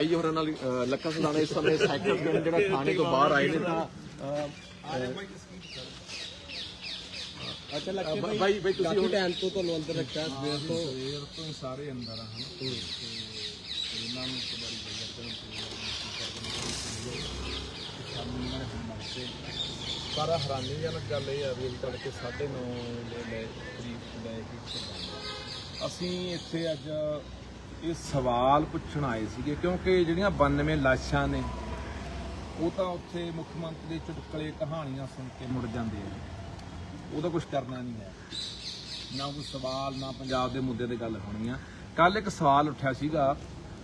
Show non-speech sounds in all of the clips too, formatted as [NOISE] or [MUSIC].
ਭਾਈ ਹੋਰਾਂ ਨਾਲ ਅ, ਲੱਖਾ ਸੁਦਾਣਾ ਇਸ ਸਮੇਂ ਸੈਕਟਰ ਪਿੰਡ ਜਿਹੜਾ ਥਾਣੇ ਤੋਂ ਬਾਹਰ ਆਏ ਨੇ ਤਾਂ ਅ, ਅੱਛਾ ਅ, ਬ- ਬਾਈ ਬਾਈ ਤੁਸੀਂ ਹੁਣ ਟਾਈਮ ਤੋਂ ਤੁਹਾਨੂੰ ਅੰਦਰ ਰੱਖਿਆ ਸਵੇਰ ਤੋਂ? ਸਵੇਰ ਤੋਂ ਹੀ ਸਾਰੇ ਅੰਦਰ ਆ ਹਨ। ਤੇ ਇਹਨਾਂ ਨੂੰ ਇੱਕ ਵਾਰੀ ਬਈ ਅੱਗੇ ਨੂੰ ਸ਼ਾਮੀ ਇਹਨਾਂ ਨੇ ਹੁਣ ਮੰਗਤੇ ਪਰ ਹੈਰਾਨੀ ਜਨਕ ਗੱਲ ਇਹ ਆ ਵੀ ਅਸੀਂ ਤੜਕੇ 9:30 ਦੇ ਲੈ ਕਰੀਬ ਲੈ ਕੇ ਇੱਥੇ ਪਹੁੰਚੇ। ਅਸੀਂ ਇੱਥੇ ਅੱਜ ਇਹ ਸਵਾਲ ਪੁੱਛਣ ਆਏ ਸੀਗੇ, ਕਿਉਂਕਿ ਜਿਹੜੀਆਂ 92 ਲਾਸ਼ਾਂ ਨੇ, ਉਹ ਤਾਂ ਉੱਥੇ ਮੁੱਖ ਮੰਤਰੀ ਦੇ ਚੁਟਕਲੇ ਕਹਾਣੀਆਂ ਸੁਣ ਕੇ ਮੁੜ ਜਾਂਦੇ ਆ। ਉਹਦਾ ਕੁਝ ਕਰਨਾ ਨਹੀਂ ਹੈ। ਨਾ ਕੋਈ ਸਵਾਲ, ਨਾ ਪੰਜਾਬ ਦੇ ਮੁੱਦੇ ਤੇ ਗੱਲ ਹੋਣੀ ਆ। ਕੱਲ ਇੱਕ ਸਵਾਲ ਉੱਠਿਆ ਸੀਗਾ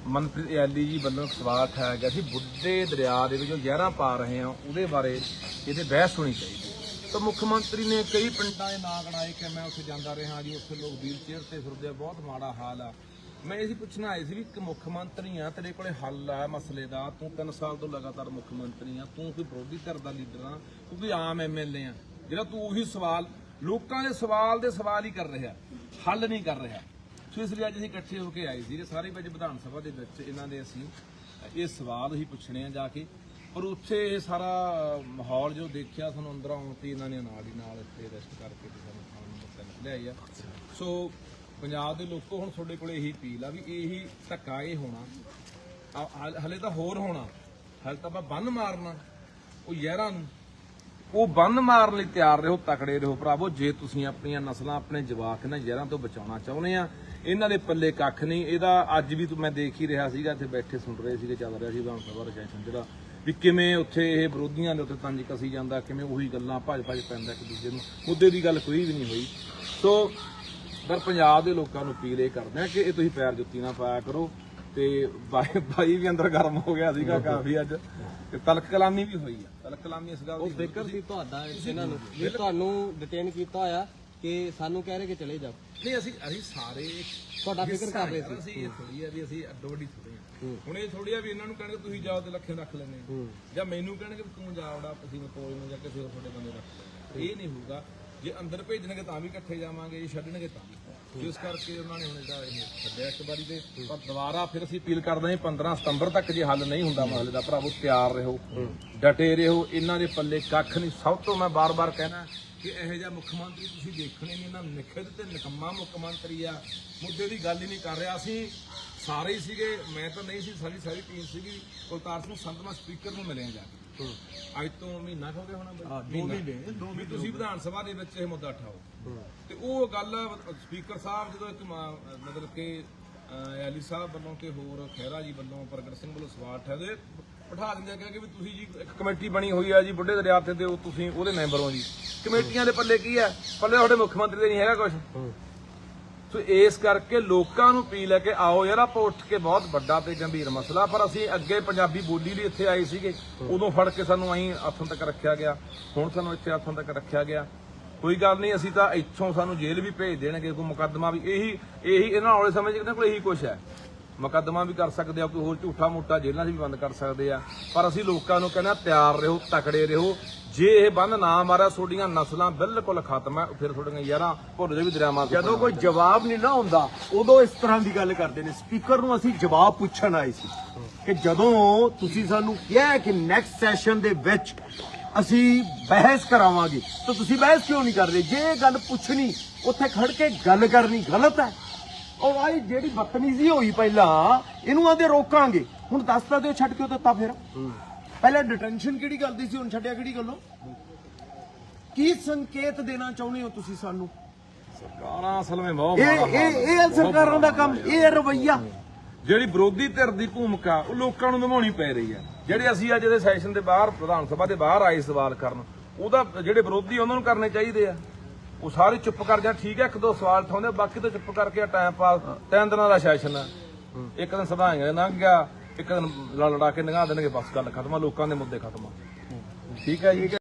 ਮਨਪ੍ਰੀਤ ਐਲੀ ਜੀ ਵੱਲੋਂ ਇੱਕ ਸਵਾਲ ਉਠਾਇਆ ਗਿਆ ਸੀ, ਬੁੱਢੇ ਦਰਿਆ ਦੇ ਵਿੱਚ ਜੋ ਜ਼ਹਿਰਾਂ ਪਾ ਰਹੇ ਆ, ਉਹਦੇ ਬਾਰੇ ਇਹਦੇ ਬਹਿਸ ਹੋਣੀ ਚਾਹੀਦੀ ਤਾਂ ਮੁੱਖ ਮੰਤਰੀ ਨੇ ਕਈ ਪਿੰਡਾਂ ਦੇ ਨਾਂ ਗਣਾਏ ਕਿ ਮੈਂ ਉੱਥੇ ਜਾਂਦਾ ਰਿਹਾ ਜੀ, ਉੱਥੇ ਲੋਕ ਵੀਲ ਚੇਅਰ ਤੇ ਫਿਰਦੇ ਆ, ਬਹੁਤ ਮਾੜਾ ਹਾਲ ਆ। ਮੈਂ ਇਹ ਸੀ ਪੁੱਛਣਾ ਆਏ ਸੀ ਵੀ ਇੱਕ ਮੁੱਖ ਮੰਤਰੀ ਆ, ਤੇਰੇ ਕੋਲੇ ਹੱਲ ਆ ਮਸਲੇ ਦਾ। ਤੂੰ 3 ਸਾਲ ਤੋਂ ਲਗਾਤਾਰ ਮੁੱਖ ਮੰਤਰੀ ਆ, ਤੂੰ ਕੋਈ ਵਿਰੋਧੀ ਧਿਰ ਦਾ ਲੀਡਰ ਆ, ਤੂੰ ਕੋਈ ਆਮ ਐਮਐਲਏ ਆ। ਜਿਹੜਾ ਤੂੰ ਉਹੀ ਸਵਾਲ, ਲੋਕਾਂ ਦੇ ਸਵਾਲ ਦੇ ਸਵਾਲ ਹੀ ਕਰ ਰਿਹਾ, ਹੱਲ ਨਹੀਂ ਕਰ ਰਿਹਾ। ਸੋ ਇਸ ਲਈ ਅੱਜ ਅਸੀਂ ਇਕੱਠੇ ਹੋ ਕੇ ਆਏ ਸੀ ਸਾਰੇ ਵਿੱਚ ਵਿਧਾਨ ਸਭਾ ਦੇ ਵਿੱਚ ਇਹਨਾਂ ਦੇ ਅਸੀਂ ਇਹ ਸਵਾਲ ਹੀ ਪੁੱਛਣੇ ਆ ਜਾ ਕੇ। ਪਰ ਉੱਥੇ ਇਹ ਸਾਰਾ ਮਾਹੌਲ ਜੋ ਦੇਖਿਆ ਤੁਹਾਨੂੰ ਅੰਦਰ ਆਉਣ ਤੇ ਇਹਨਾਂ ਨੇ ਨਾਲ ਹੀ ਨਾਲ ਇੱਥੇ ਰੈਸਟ ਕਰਕੇ ਸਾਨੂੰ ਖਾਣ ਨੂੰ ਲਿਆਈ ਆ। ਸੋ ਪੰਜਾਬ ਦੇ ਲੋਕੋ ਹੁਣ ਤੁਹਾਡੇ ਕੋਲੇ ਇਹੀ ਅਪੀਲ ਆ ਵੀ ਇਹੀ ਧੱਕਾ ਇਹ ਹੋਣਾ। ਆ- ਹਲੇ ਤਾਂ ਹੋਰ ਹੋਣਾ। ਹਲੇ ਤਾਂ ਆਪਾਂ ਬੰਨ ਮਾਰਨਾ। ਉਹ ਯਾਰਾਂ ਨੂੰ। ਉਹ ਬੰਨ ਮਾਰਨ ਲਈ ਤਿਆਰ ਰਹੋ, ਤਕੜੇ ਰਹੋ ਭਰਾਵੋ। ਜੇ ਤੁਸੀਂ ਆਪਣੀਆਂ ਨਸਲਾਂ, ਆਪਣੇ ਜਵਾਕ ਇਹਨਾਂ ਜ਼ਹਿਰਾਂ ਤੋਂ ਬਚਾਉਣਾ ਚਾਹੁੰਦੇ ਆ, ਇਹਨਾਂ ਦੇ ਪੱਲੇ ਕੱਖ ਨਹੀਂ। ਇਹਦਾ ਅੱਜ ਵੀ ਮੈਂ ਦੇਖ ਹੀ ਰਿਹਾ ਸੀਗਾ, ਇੱਥੇ ਬੈਠੇ ਸੁਣ ਰਹੇ ਸੀਗੇ, ਚੱਲ ਰਿਹਾ ਸੀ ਵਿਧਾਨ ਸਭਾ ਦਾ ਸੈਸ਼ਨ ਜਿਹੜਾ, ਵੀ ਕਿਵੇਂ ਉੱਥੇ ਇਹ ਵਿਰੋਧੀਆਂ ਦੇ ਉੱਤੇ ਤੰਜ ਕਸੀ ਜਾਂਦਾ, ਕਿਵੇਂ ਉਹੀ ਗੱਲਾਂ ਭੱਜ ਭੱਜ ਪੈਂਦਾ ਇੱਕ ਦੂਜੇ ਨੂੰ। ਮੁੱਦੇ ਦੀ ਗੱਲ ਕੋਈ ਵੀ ਨਹੀਂ ਹੋਈ। ਸੋ ਪਰ ਪੰਜਾਬ ਦੇ ਲੋਕਾਂ ਨੂੰ ਅਪੀਲ ਇਹ ਕਰਦੇ ਆ ਕਿ ਇਹ ਤੁਸੀਂ ਪੈਰ ਜੁੱਤੀ ਨਾ ਪਾਇਆ ਕਰੋ ਤੇ ਬਾਈ [LAUGHS] ਬਾਈ ਵੀ ਅੰਦਰ ਗਰਮ ਹੋ ਗਿਆ ਸੀਗਾ ਕਾਫੀ ਅੱਜ ਤੇ ਤਲਕ ਕਲਾਮੀ ਵੀ ਹੋਈ ਆ ਤਲਕ ਕਲਾਮੀ ਇਸ ਗੱਲ ਦੀ। ਬੇਕਰ ਸੀ। ਤੁਹਾਡਾ ਇਹਨਾਂ ਨੂੰ ਵੀ ਤੁਹਾਨੂੰ ਡਿਟੇਨ ਕੀਤਾ ਹੋਇਆ ਕਿ ਸਾਨੂੰ ਕਹਿ ਰਹੇ ਕਿ ਚਲੇ ਜਾਓ। ਨਹੀਂ ਅਸੀਂ ਅਸੀਂ ਸਾਰੇ ਤੁਹਾਡਾ ਫਿਕਰ ਕਰ ਰਹੇ ਸੀ। ਅਸੀਂ ਇਹ ਥੋੜੀ ਆ ਵੀ ਅਸੀਂ ਅੱਡੋ ਅੱਡੀ ਥੋੜੇ ਆ। ਹੁਣ ਇਹ ਥੋੜੀ ਆ ਵੀ ਇਹਨਾਂ ਨੂੰ ਕਹਿਣਗੇ ਤੁਸੀਂ ਜਾਓ ਤੇ ਲੱਖੇ ਰੱਖ ਲੈਣੇ। ਜਾਂ ਮੈਨੂੰ ਕਹਿਣਗੇ ਤੂੰ ਜਾ ਉਹਦਾ ਅਸੀਂ ਮਤੋਲ ਨੂੰ ਜਾਂ ਕਿਸੇ ਹੋਰ ਤੁਹਾਡੇ ਬੰਦੇ ਰੱਖ ਲੈ। ਇਹ ਨਹੀਂ ਹੋਊਗਾ। ਜੇ ਅੰਦਰ ਭੇਜਣਗੇ ਤਾਂ ਵੀ ਇਕੱਠੇ ਜਾਵਾਂਗੇ ਜੇ ਛੱਡਣਗੇ ਤਾਂ ਵੀ। ਜਿਸ ਕਰਕੇ ਉਹਨਾਂ ਨੇ ਹੁਣ ਇਹਦਾ ਇਹ ਛੱਡਿਆ ਇੱਕ ਵਾਰੀ ਤੇ ਪਰ ਦੁਬਾਰਾ ਫਿਰ ਅਸੀਂ ਅਪੀਲ ਕਰਦੇ ਹਾਂ 15 ਸਤੰਬਰ ਤੱਕ ਜੇ ਹੱਲ ਨਹੀਂ ਹੁੰਦਾ ਮਸਲੇ ਦਾ ਭਰਾਵੋ ਤਿਆਰ ਰਹੋ ਡਟੇ ਰਹੋ ਇਹਨਾਂ ਦੇ ਪੱਲੇ ਕੱਖ ਨਹੀਂ। ਸਭ ਤੋਂ ਮੈਂ ਬਾਰ-ਬਾਰ ਕਹਿਣਾ ਕਿ ਇਹੋ ਜਿਹਾ ਮੁੱਖ ਮੰਤਰੀ ਤੁਸੀਂ ਦੇਖਣੇ ਨਹੀਂ ਇਹਨਾਂ ਨਿਖਿਤ ਤੇ ਨਿਕੰਮਾ ਮੁੱਖ ਮੰਤਰੀ ਆ। ਮੁੱਦੇ ਦੀ ਗੱਲ ਹੀ ਨਹੀਂ ਕਰ ਰਿਹਾ। ਸੀ ਸਾਰੇ ਹੀ ਸੀਗੇ ਮੈਂ ਤਾਂ ਨਹੀਂ ਸੀ ਸਾਰੀ ਸਾਰੀ ਟੀਮ ਸੀਗੀ। ਕੁਲਤਾਰ ਸਿੰਘ ਸੰਧਮਾ ਸਪੀਕਰ ਨੂੰ ਮਿਲਿਆ ਜਾ ਕੇ। ਅੱਜ ਤੋਂ ਮਹੀਨਾ ਹੋ ਗਿਆ ਹੋਣਾ ਬਈ? ਮਹੀਨਾ। ਵੀ ਤੁਸੀਂ ਵਿਧਾਨ ਸਭਾ ਦੇ ਵਿੱਚ ਇਹ ਮੁੱਦਾ ਉਠਾਓ। ਤੇ ਉਹ ਗੱਲ ਸਪੀਕਰ ਸਾਹਿਬ ਜਦੋਂ ਇੱਕ ਮਤਲਬ ਕਿ ਐਲੀ ਸਾਹਿਬ ਵੱਲੋਂ ਤੇ ਹੋਰ ਖਹਿਰਾ ਜੀ ਵੱਲੋਂ ਪ੍ਰਗਟ ਸਿੰਘ ਵੱਲੋਂ ਸਵਾਲ ਤੇ ਬਿਠਾ ਦਿੰਦੇ ਆ ਕਿ ਵੀ ਤੁਸੀਂ ਜੀ ਇੱਕ ਕਮੇਟੀ ਬਣੀ ਹੋਈ ਆ ਜੀ ਬੁੱਢੇ ਦਰਿਆ ਤੇ ਉਹ ਤੁਸੀਂ ਉਹਦੇ ਮੈਂਬਰ ਹੋ ਜੀ। ਕਮੇਟੀਆਂ ਦੇ ਪੱਲੇ ਕੀ ਆ? ਪੱਲੇ ਤੁਹਾਡੇ ਮੁੱਖ ਮੰਤਰੀ ਦੇ ਨਹੀਂ ਹੈਗਾ ਕੁਝ ਸੋ ਇਸ ਕਰਕੇ ਲੋਕਾਂ ਨੂੰ ਅਪੀਲ ਹੈ ਕਿ ਆਓ ਯਾਰ, ਆਪਾਂ ਉੱਠ ਕੇ ਬਹੁਤ ਵੱਡਾ ਤੇ ਗੰਭੀਰ ਮਸਲਾ, ਪਰ ਅਸੀਂ ਅੱਗੇ ਪੰਜਾਬੀ ਬੋਲੀ ਲਈ ਇੱਥੇ ਆਏ ਸੀਗੇ, ਉਦੋਂ ਫੜ ਕੇ ਸਾਨੂੰ ਅਹੀਂ ਆਥਣ ਤੱਕ ਰੱਖਿਆ ਗਿਆ, ਹੁਣ ਸਾਨੂੰ ਇੱਥੇ ਆਥਣ ਤੱਕ ਰੱਖਿਆ ਗਿਆ। ਕੋਈ ਗੱਲ ਨਹੀਂ, ਅਸੀਂ ਤਾਂ ਇੱਥੋਂ ਸਾਨੂੰ ਜੇਲ੍ਹ ਵੀ ਭੇਜ ਦੇਣਗੇ, ਕੋਈ ਮੁਕੱਦਮਾ ਵੀ, ਇਹੀ ਇਹੀ ਇਹਨਾਂ ਵਾਲੇ ਸਮੇਂ 'ਚ ਇਹਨਾਂ ਕੋਲ ਇਹੀ ਕੁਝ ਹੈ। ਮੁਕੱਦਮਾ ਵੀ ਕਰ ਸਕਦੇ ਆ ਕੋਈ ਹੋਰ ਝੂਠਾ ਮੋਟਾ ਜੇਲ੍ਹਾਂ 'ਚ ਵੀ ਬੰਦ ਕਰ ਸਕਦੇ ਆ। ਪਰ ਅਸੀਂ ਲੋਕਾਂ ਨੂੰ ਕਹਿੰਦੇ ਤਿਆਰ ਰਹੋ ਤਕੜੇ ਰਹੋ। ਜੇ ਇਹ ਬੰਨ ਨਾ ਮਾਰਿਆ ਤੁਹਾਡੀਆਂ ਨਸਲਾਂ ਬਿਲਕੁਲ ਖਤਮ ਹੈ ਫਿਰ ਤੁਹਾਡੀਆਂ ਯਾਰਾਂ ਭੁੱਲ ਜਾ ਵੀ ਦਰਿਆਵਾਂ ਜਦੋਂ ਕੋਈ ਜਵਾਬ ਨਹੀਂ ਨਾ ਹੁੰਦਾ ਉਦੋਂ ਇਸ ਤਰ੍ਹਾਂ ਦੀ ਗੱਲ ਕਰਦੇ ਨੇ। ਸਪੀਕਰ ਨੂੰ ਅਸੀਂ ਜਵਾਬ ਪੁੱਛਣ ਆਏ ਸੀ ਕਿ ਜਦੋਂ ਤੁਸੀਂ ਸਾਨੂੰ ਕਿਹਾ ਕਿ ਨੈਕਸਟ ਸੈਸ਼ਨ ਦੇ ਵਿੱਚ ਅਸੀਂ ਬਹਿਸ ਕਰਾਵਾਂਗੇ ਤਾਂ ਤੁਸੀਂ ਬਹਿਸ ਕਿਉਂ ਨਹੀਂ ਕਰ ਰਹੇ ਜੇ ਇਹ ਗੱਲ ਪੁੱਛਣੀ ਉੱਥੇ ਖੜ ਕੇ ਗੱਲ ਕਰਨੀ ਗਲਤ ਹੈ। ਉਹ ਆਈ ਜਿਹੜੀ ਬਦਤਮੀਜ਼ੀ ਹੋਈ ਪਹਿਲਾਂ ਇਹਨੂੰ ਆਦੇ ਰੋਕਾਂਗੇ। ਹੁਣ ਦੱਸਦਾ ਦਿਓ ਛੱਡ ਕਿਉਂ ਦਿੱਤਾ ਫਿਰ। ਪਹਿਲਾਂ ਡਿਟੈਂਸ਼ਨ ਕਿਹੜੀ ਗੱਲ ਦੀ ਸੀ ਹੁਣ ਛੱਡਿਆ ਕਿਹੜੀ ਗੱਲੋਂ? ਕੀ ਸੰਕੇਤ ਦੇਣਾ ਚਾਹੁੰਦੇ ਹੋ ਤੁਸੀਂ ਸਾਨੂੰ? ਸਰਕਾਰਾਂ ਅਸਲ ਵਿੱਚ ਬਹੁਤ ਇਹ ਇਹ ਇਹ ਸਰਕਾਰਾਂ ਦਾ ਕੰਮ ਇਹ ਰਵਈਆ। ਜਿਹੜੀ ਵਿਰੋਧੀ ਧਿਰ ਦੀ ਭੂਮਿਕਾ ਉਹ ਲੋਕਾਂ ਨੂੰ ਨਿਭਾਉਣੀ ਪੈ ਰਹੀ ਹੈ। ਜਿਹੜੇ ਅਸੀਂ ਅੱਜ ਦੇ ਸੈਸ਼ਨ ਦੇ ਬਾਹਰ ਵਿਧਾਨ ਸਭਾ ਦੇ ਬਾਹਰ ਆਏ ਸਵਾਲ ਕਰਨ ਉਹਦਾ ਜਿਹੜੇ ਵਿਰੋਧੀ ਉਹਨਾਂ ਨੂੰ ਕਰਨੇ ਚਾਹੀਦੇ ਆ। ਉਹ ਸਾਰੇ ਚੁੱਪ ਕਰ ਜਾ ਠੀਕ ਹੈ, ਇੱਕ ਦੋ ਸਵਾਲ ਠਾਉਂਦੇ ਬਾਕੀ ਤਾਂ ਚੁੱਪ ਕਰਕੇ ਟਾਈਮ ਪਾਸ ਤਿੰਨ ਦਿਨਾਂ ਦਾ ਸੈਸ਼ਨ ਇੱਕ ਦਿਨ ਸਭਾਈਆਂ ਲੰਘ ਗਿਆ, ਇੱਕ ਦਿਨ ਲੜ ਲੜਾ ਕੇ ਨਿਗਾਹ ਦੇਣਗੇ, ਬਸ ਗੱਲ ਖਤਮ ਆ, ਲੋਕਾਂ ਦੇ ਮੁੱਦੇ ਖਤਮ ਆ। ਠੀਕ ਹੈ ਜੀ।